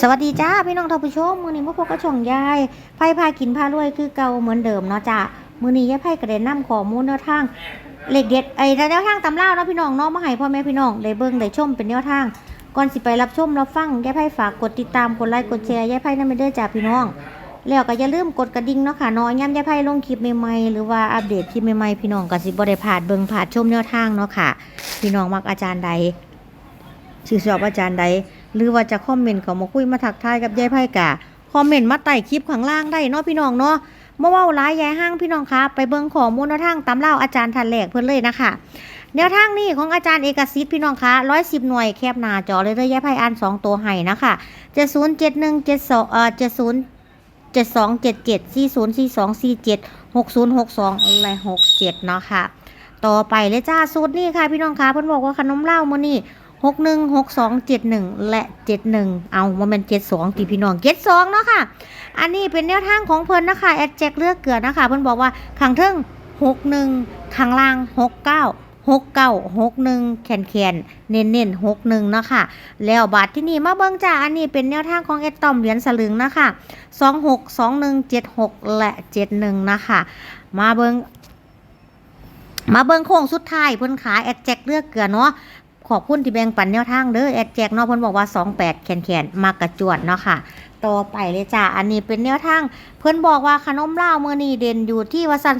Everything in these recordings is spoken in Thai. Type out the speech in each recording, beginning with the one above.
สวัสดีจ้าพี่น้องท่านผู้ชมมือนี้พวกพวกก็ช่องยายไพ่พากินพารวยคือเก่าเหมือนเดิมเนาะจ้ามือนี้ยายไพ่กระเด็นนํข้อมูลแนวทางเลขเด็ดไอ้แนวทางตำราเนาะพี่น้องเนาะมาให้พ่อแม่พี่น้องได้เบิ่งได้ชมเป็นแนวทางก่อนสิไปรับชมรับฟังยายไพ่ฝากกดติดตามกดไลค์กดแชร์ยายไพ่นั่นไม่ได้จ้าพี่น้อง แล้วก็อย่าลืมกดกระดิ่งเนาะค่ะนาะย้ำยายไพ่ลงคลิปใหม่ๆหรือว่าอัปเดตคลิปใหม่ๆพี่น้องก็สิบ่ได้พลาดเบิ่งพลาดชมแนวทางเนาะค่ะ พี่น้องมักอาจารย์ใดชื่อชอบอาจารย์ใด หรือว่าจะคอมเมนต์เขามาคุยมาทักทายกับยายไพ่กะคอมเมนต์มาใต้คลิปข้างล่างได้เนาะพี่น้องเนาะเมื่อว่าร้ายยายห้างพี่น้องคะไปเบิ่งข้อมูลนทางตามเล่าอาจารย์ทันแหลกเพิ่นเลยนะคะแนวทางนี้ของอาจารย์เอกสิทธิ์พี่น้องคะร้อยสิบหน่วยแคบหนาจอเลยเลยยายไพ่อ่านสองตัวให้นะคะเจ็ดศูนย์เจ็ดหนึ่งเจ็ดสองเอ่อเจ็ดศูนย์เจ็ดสองเจ็ดเจ็ดสี่ศูนย์สี่สองสี่เจ็ดหกศูนย์หกสองอะไรหกเจ็ดเนาะค่ะ ต่อไปเลยจ้าสูตรนี่ค่ะพี่น้องคะเพิ่นบอกว่าขนมเหล้ามื้อนี้ หกหนึ่งหกสองเจ็ดหนึ่งและเจ็ดหนึ่งเอาโมเมนเจ็ดสองที่พี่น้องเจ็ดสองเนาะค่ะ อันนี้เป็นแนวทางของเพิ่นนะคะแอดแจ็คเลือกเกลือนะคะ เพิ่นบอกว่าขังเทิงหกหนึ่งข้างล่างหกเก้าหกเก้าหกหนึ่งแขนแขนเน้นเน้นหกหนึ่งเนาะค่ะแล้วบาทที่นี่มาเบิ่งจ้าอันนี้เป็นแนวทางของแอดตอมเหรียญสลึงนะคะสองหกสองหนึ่งเจ็ดหกและเจ็ดหนึ่งนะคะมาเบิ่งมาเบิ่งโค้งสุดท้ายเพิ่นขายแอดแจ็คเลือกเกลือเนาะ ขอบคุณที่แบ่งปันแนวทางเด้อแอดแจกเนาะเพิ่นบอกว่า 28 แขนแขนมากระจวดเนาะค่ะ ต่อไปเลยจ้าอันนี้เป็นแนวทาง เพิ่นบอกว่าขนมเลาเมื้อนี้เด่นอยู่ที่วัสั้น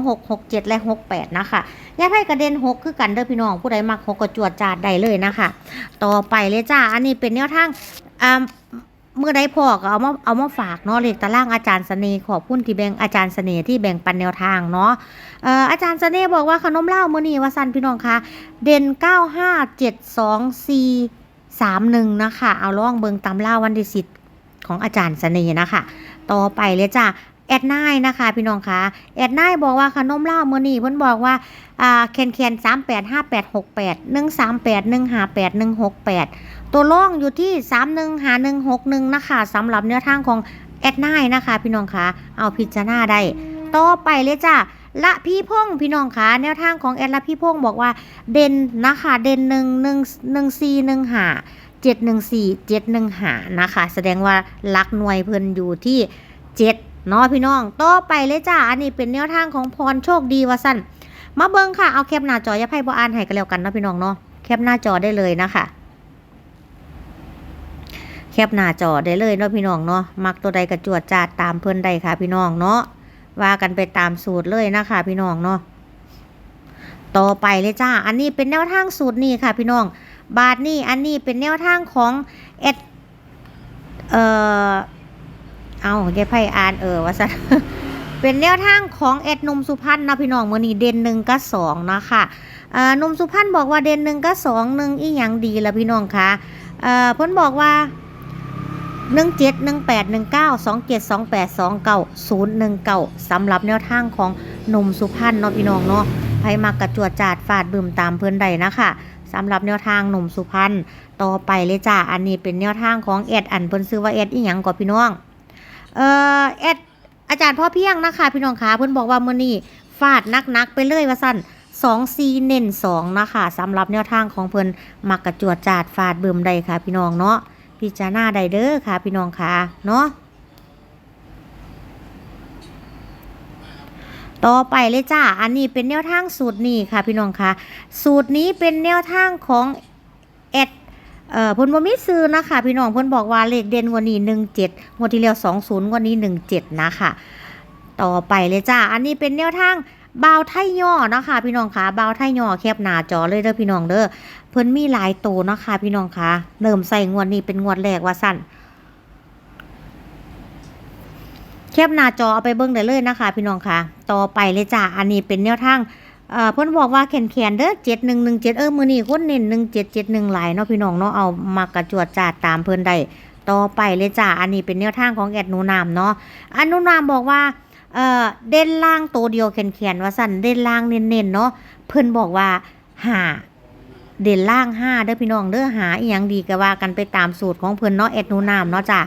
062667 และ 68 นะคะยาไพ่กระเด็น 6 คือกันเด้อพี่น้องผู้ใดมัก6กระจวดจาดได้เลยนะคะ ต่อไปเลยจ้าอันนี้เป็นแนวทางอ่า เมื่อได้พ่อก็เอามาเอามาฝากเนาะเลขตารางอาจารย์เสน่ห์ขอบคุณที่แบ่งอาจารย์เสน่ห์ที่แบ่งปันแนวทางเนาะเอ่ออาจารย์เสน่ห์บอกว่าขนมเล่าเมื่อนี้ว่าสันพี่น้องคะเด่นเก้าห้าเจ็ดสองสี่สามหนึ่งนะคะเอาล่องเบิงตำเล่าวันที่สิทธิ์ของอาจารย์เสน่ห์นะคะต่อไปเลยจ้ะแอดนายนะคะพี่น้องคะแอดนายบอกว่าขนมเล่าเมื่อนี้เพิ่นบอกว่าอ่าแคนแคนึ่งหาแปดหนึ่งหกแปด ตัวล่องอยู่ที่สามหนึ่งหาหนึ่งหกหนึ่งนะคะสำหรับแนวทางของแอดไนน์นะคะ พี่น้องคะเอาพิจารณาได้ ต่อไปเลยจ้ะละพี่พงษ์พี่น้องคะแนวทางของแอดละพี่พงษ์บอกว่า เด่นนะคะเด่นหนึ่งหนึ่งหนึ่งสี่หนึ่งหาเจ็ดหนึ่งสี่เจ็ดหนึ่งหานะคะ แสดงว่าลักหน่วยเพิ่นอยู่ที่เจ็ดเนาะพี่น้องต่อไปเลยจ้าอันนี้เป็นแนวทางของพรโชคดีว่าสั้นมาเบิงค่ะเอาแคปหน้าจออย่าไพ่บ่อ่านให้กันแล้วกันเนาะพี่น้องเนาะแคปหน้าจอได้เลยนะคะ แคปหน้าจอได้เลยเนาะพี่น้องเนาะมักตัวใดกระจวดจาดตามเพิ่นใดค่ะ พี่น้องเนาะว่ากันไปตามสูตรเลยนะคะพี่น้องเนาะต่อไปเลยจ้า อันนี้เป็นแนวทางสูตรนี่ค่ะ พี่น้อง บาทนี่อันนี้เป็นแนวทางของเอ็ดเอ่อเอาแกไพ่อ่านเออว่าซะเป็นแนวทางของเอ็ดนุ่มสุพรรณนะพี่น้องมือนี้เด่นหนึ่งกับสองนะคะเอ่อนุ่มสุพรรณบอกว่าเด่นหนึ่งกับสองหนึ่งอีหยังดีละพี่น้องคะเอ่อเพิ่นบอกว่า หนึ่งเจ็ดหนึ่งแปดหนึ่งเก้าสองเจ็ดสองแปดสองเก้าศูนย์หนึ่งเก้าสำหรับแนวทางของหนุ่มสุพรรณเนาะพี่น้องเนาะไผมักระจวดจาดฟาดบึมตามเพิ่อนใดนะคะสำหรับแนวทางหนุ่มสุพรรณต่อไปเลยจ้าอันนี้เป็นแนวทางของแอดอันเพิ่นซื้อว่าแอดอีหยังก่อพี่น้องเอ่อแอดอาจารย์พ่อเพียงนะคะพี่น้องคะเพิ่นบอกว่ามื้อนี้ฟาดนักๆไปเลยว่าซั่น2 4เน้น2นะคะสำหรับแนวทางของเพิ่นมักกระจวดจาดฟาดบึมใดค่ะพี่น้องเนาะ พิจารณาได้เด้อค่ะ พี่น้องค่ะเนาะต่อไปเลยจ้า อันนี้เป็นแนวทางสูตรนี้ค่ะพี่น้องค่ะ สูตรนี้เป็นแนวทางของแอดเอ่อพนบ่มีซื้อนะคะพี่น้องเพิ่นบอกว่าเลขเด่นวันนี้17งวดที่แล้ว20งวันนี้17นะคะต่อไปเลยจ้า อันนี้เป็นแนวทางเบาไทยย่อนะคะพี่น้องค่ะเบาไทยย่อแคบหน้าจอเลยเด้อพี่น้องเด้อ เพิ่นมีหลายโตเนาะคะพี่น้องคะเริ่มใส่งวดนี้เป็นงวดแรกว่าสั่นแคปหน้าจอเอาไปเบิ่งได้เลยนะคะ พี่น้องค่ะต่อไปเลยจ้าอันนี้เป็นแนวทางเอ่อเพิ่นบอกว่าแขนแขนเด้อเจ็ดหนึ่งหนึ่งเจ็ดเออมือนี้คนเน้นหนึ่งเจ็ดเจ็ดหนึ่งหลายเนาะพี่น้องเนาะเอามากระจวดจาดตามเพิ่นได้ต่อไปเลยจ้าอันนี้เป็นแนวทางของแอดนูนามเนาะอันนูนามบอกว่าเอ่อเด่นล่างตัวเดียวแขนแขนว่าสั่นเด่นล่างเน้นๆเนาะเพิ่นบอกว่าหา เด่นล่างห้าเด้อพี่น้องเด้อหาอีหยังดีก็ว่ากันไปตามสูตรของเพิ่นเนาะแอดหนูนามเนาะจ้า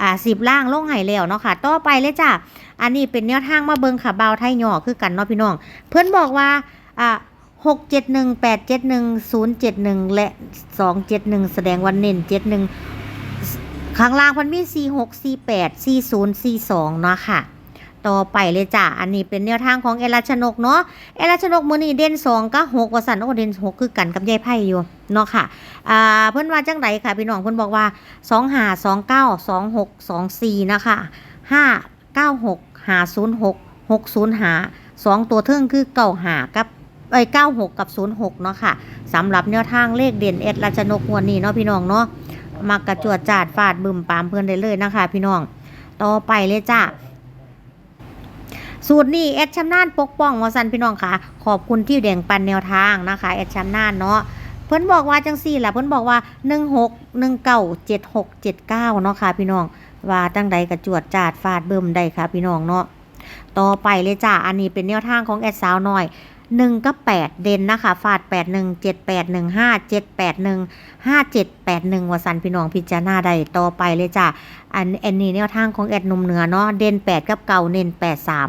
อ่าสิบล่างลงไห้แล้วเนาะค่ะ ต่อไปเลยจ้ะอันนี้เป็นแนวทางมาเบิงค่ะเบาไทยหยอคือกันเนาะพี่น้อง เพื่อนบอกว่าอ่าหกเจ็ดหนึ่งแปดเจ็ดหนึ่งศูนย์เจ็ดหนึ่งและสองเจ็ดหนึ่งแสดงวันเน้นเจ็ดหนึ่งข้างล่างมันมี46 48 40 42เนาะค่ะ ต่อไปเลยจ้ะ อันนี้เป็นแนวทางของเอราชนกเนาะ เอราชนกมือนี้เด่น2ก็6ว่าสันโอ้เด่น6คือกันกับยายไพ่อยู่เนาะค่ะ อ่าเพิ่อนว่าจังไดค่ะพี่น้องเพิ่นบอกว่า2 5 2 9 2 6 2 4นะคะ5 9 6 5 0 6 6 0 5 2ตัวเทิงคือเก่าหากับเอ้ย96กับ06เนาะค่ะสำหรับแนวทางเลขเด่นเอราชนกงวดนี้เนาะพี่น้องเนาะมักกระจวดจาดฟาดบึมปามเพื่อนได้เลยนะคะ พี่น้อง ต่อไปเลยจ้า สูตรนี้แอดชำนาญปกป้องวสันพี่น้องค่ะ ขอบคุณที่แดงปันแนวทางนะคะแอดชำนาญเนาะเพิ่นบอกว่าจังสี่แหละเพิ่นบอกว่าหนึ่งหกหนึ่งเก้าเจ็ดหกเจ็ดเก้าเนาะค่ะพี่น้องว่าตั้งใดกระจวดจาดฟาดเบิ่มได้ค่ะพี่น้องเนาะต่อไปเลยจ้าอันนี้เป็นแนวทางของแอดสาวน้อย หนึ่งก็แปดเด่นนะคะฟาดแปดหนึ่งเจ็ดแปดหนึ่งห้าเจ็ดแปดหนึ่งห้าเจ็ดแปดหนึ่งวสันพี่น้องพิจารณาได้ต่อไปเลยจ้ะอันอันนี้แนวทางของแอดหนมเหนือเนาะเด่นแปดกับเก่าเน้นแปดสาม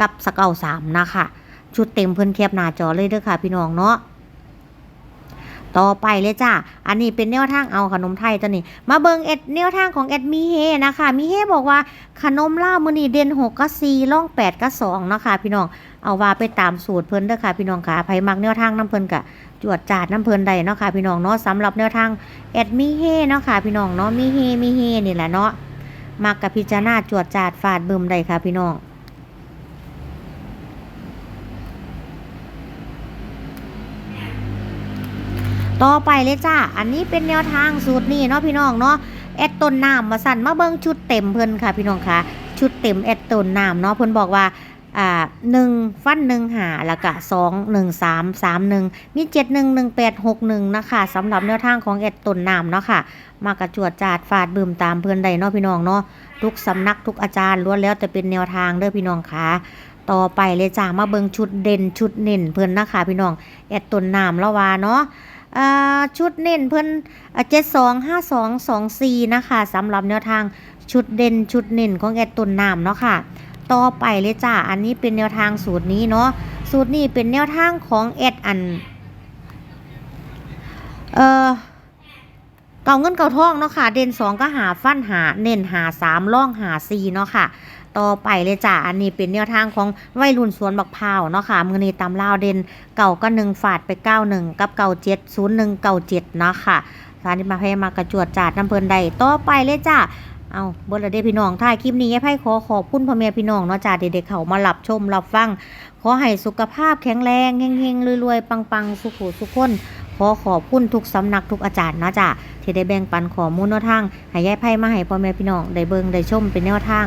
กับสเก่าสามนะคะ ชุดเต็มเพื่อนเทียบหน้าจอเลยเด้อค่ะพี่น้องเนาะ ต่อไปเลยจ้ะอันนี้เป็นแนวทางเอาขนมไทยตัวนี้ มาเบิงเอ็ดแนวทางของแอดมีเฮนะคะมีเฮบอกว่าขนมล่ามือนี่เด่นหกกับสี่ล่องแปดกับสองนะคะพี่น้องเอาว่าไปตามสูตรเพิ่นเด้อค่ะพี่น้องค่ะไผมักแนวทางน้ำเพิ่นกะจวดจาดน้ำเพลินใดเนาะค่ะพี่น้องเนาะสำหรับแนวทางแอดมีเฮเนาะค่ะพี่น้องเนาะมีเฮมีเฮนี่แหละเนาะมักกับพิจารณาจวดจาดฟาดบึมใดค่ะพี่น้อง ต่อไปเลยจ้า อันนี้เป็นแนวทางสูตรนี้เนาะพี่น้องเนาะแอดต้นน้ำมาสั่นมาเบิ้งชุดเต็มเพิ่นค่ะ พี่น้องค่ะ ชุดเต็มแอดต้นน้ำเนาะเพิ่นบอกว่าอ่าหนึ่งฟันหนึ่งหาแล้วก็สองหนึ่งสามสามหนึ่งมีเจ็ดหนึ่งหนึ่งแปดหกหนึ่งนะคะสำหรับแนวทางของเอ็ดต้นน้ำเนาะค่ะ มากระจวดจาดฟาดบืมตามเพื่อนใดเนาะพี่น้องเนาะทุกสำนักทุกอาจารย์ล้วนแล้วแต่เป็นแนวทางเด้อพี่น้องค่ะต่อไปเลยจ้ามาเบิงชุดเด่นชุดเน่นเพื่อนนะคะพี่น้องเอ็ดต้นน้ำแล้วว่าเนาะ ชุดเน่นเพื่อนเจ็ดสองห้าสองสองสี่นะคะสำหรับแนวทางชุดเด่นชุดเน่นของเอ็ดต้นน้ำเนาะค่ะ ต่อไปเลยจ้าอันนี้เป็นแนวทางสูตรนี้เนาะสูตรนี้เป็นแนวทางของเอ็ดอันเออเก่าเงินเก่าทองเนาะค่ะ เด่นสองก็หาฟันหาเน้นหาสามล่องหาสี่เนาะค่ะ ต่อไปเลยจ้าอันนี้เป็นแนวทางของวัยรุ่นสวนบักพร้าวเนาะค่ะมือนี้ตำลาวเด่นเก่าก็หนึ่งฝาดไปเก้าหนึ่งกับเก่าเจ็ดศูนย์หนึ่งเก่าเจ็ดเนาะค่ะสารที่มาให้มากระจวดจาดน้ำเพลินใดต่อไปเลยจ้าเอาเบิร์ดเดพี่น้องถ่ายคลิปนี้ให้ไพ่ขอขอบคุณพ่อแม่พี่น้องเนาะจ้าเด็กๆเขามาหลับชมหลับฟัง ขอให้สุขภาพแข็งแรงเฮงๆรวยๆปังๆ สุขสุขคน ขอขอบคุณทุกสำนักทุกอาจารย์นะจ้าที่ได้แบ่งปันข้อมูลแนวทางให้ยายไพ่มาให้พ่อแม่พี่น้องได้เบิ่งได้ชมเป็นแนวทาง